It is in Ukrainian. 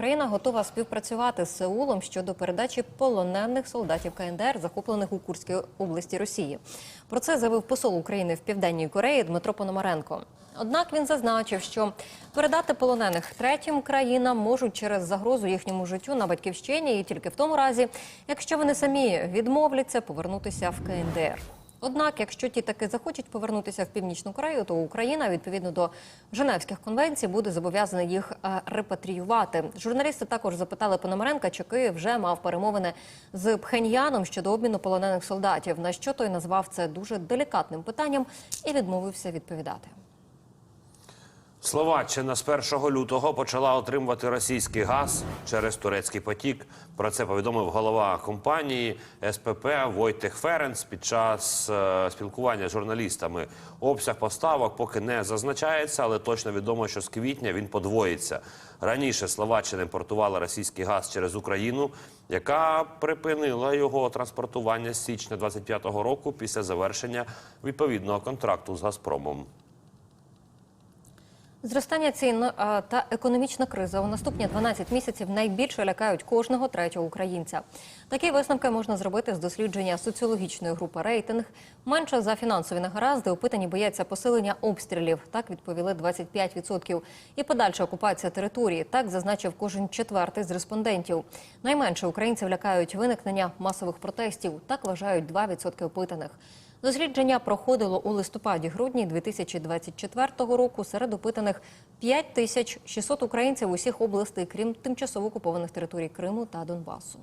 Україна готова співпрацювати з Сеулом щодо передачі полонених солдатів КНДР, захоплених у Курській області Росії. Про це заявив посол України в Південній Кореї Дмитро Пономаренко. Однак він зазначив, що передати полонених третім країнам можуть через загрозу їхньому життю на батьківщині і тільки в тому разі, якщо вони самі відмовляться повернутися в КНДР. Однак, якщо ті таки захочуть повернутися в північну Корею, то Україна відповідно до Женевських конвенцій буде зобов'язана їх е, репатріювати. Журналісти також запитали Пономаренка, чи Київ вже мав перемовини з Пхеньяном щодо обміну полонених солдатів. На що той назвав це дуже делікатним питанням і відмовився відповідати. Словаччина з 1 лютого почала отримувати російський газ через турецький потік. Про це повідомив голова компанії СПП Войтех Ференц під час е, спілкування з журналістами. Обсяг поставок поки не зазначається, але точно відомо, що з квітня він подвоїться. Раніше Словаччина імпортувала російський газ через Україну, яка припинила його транспортування з січня 25-го року після завершення відповідного контракту з Газпромом. Зростання цін та економічна криза у наступні 12 місяців найбільше лякають кожного третього українця. Такі висновки можна зробити з дослідження соціологічної групи рейтинг. Менше за фінансові негаразди опитані бояться посилення обстрілів. Так відповіли 25%. І подальша окупація території. Так зазначив кожен четвертий з респондентів. Найменше українців лякають виникнення масових протестів. Так вважають 2% опитаних. Дослідження проходило у листопаді-грудні 2024 року. Серед опитаних 5600 українців усіх областей, крім тимчасово окупованих територій Криму та Донбасу.